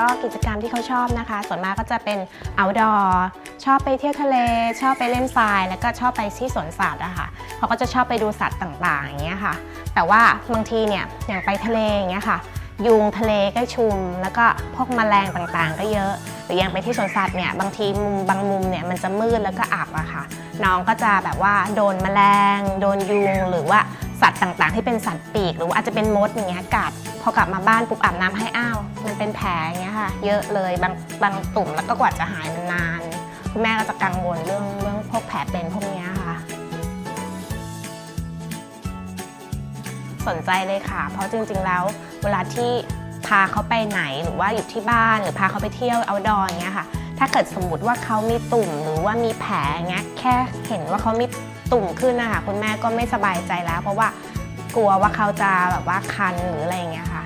ก็กิจกรรมที่เขาชอบนะคะ ส่วนมากก็จะเป็น outdoor ชอบไปเที่ยวทะเล ชอบไปเล่นทราย แล้วก็ชอบไปที่สวนสัตว์อะคะเขาก็จะชอบไปดูสัตว์ต่างๆอย่างเงี้ยค่ะ แต่ว่าบางทีเนี่ยอย่างไปทะเลอย่างเงี้ยค่ะ ยุงทะเลก็ชุม แล้วก็พวกแมลงต่างๆ ก็เยอะหรืออย่างไปที่สวนสัตว์เนี่ยบางทีมุมบางมุมเนี่ยมันจะมืดแล้วก็อับอะค่ะ น้องก็จะแบบว่าโดนแมลง โดนยุงหรือว่าสัตว์ต่างๆ ที่เป็นสัตว์ปีก หรือว่าอาจจะเป็นมดอย่างเงี้ยกัด พอกลับมาบ้านปุ๊บอาบน้ำให้อ้าว มันเป็นแผลอย่างเงี้ยค่ะ เยอะเลยบางบางตุ่มแล้วก็กว่าจะหายมันนาน คุณแม่ก็จะกังวลเรื่องเรื่องพวกแผลเป็นพวกเนี้ยค่ะ สนใจเลยค่ะ เพราะจริงๆแล้ว เวลาที่พาเขาไปไหนหรือว่าอยู่ที่บ้านหรือพาเขาไปเที่ยวเอาดอนเงี้ยค่ะ ถ้าเกิดสมมติว่าเขามีตุ่มหรือว่ามีแผลเงี้ยแค่เห็นว่าเขามีตุ่มขึ้นนะคะคุณแม่ก็ไม่สบายใจแล้ว เพราะว่า กลัวว่าเขาจะแบบว่าคันหรืออะไรอย่างเงี้ยค่ะ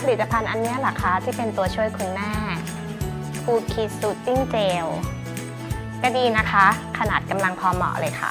ผลิตภัณฑ์อันนี้แหละคะที่เป็นตัวช่วยคุณแม่ฟูคิสูติ้งเจลก็ดีนะคะ ขนาดกำลังพอเหมาะเลยค่ะ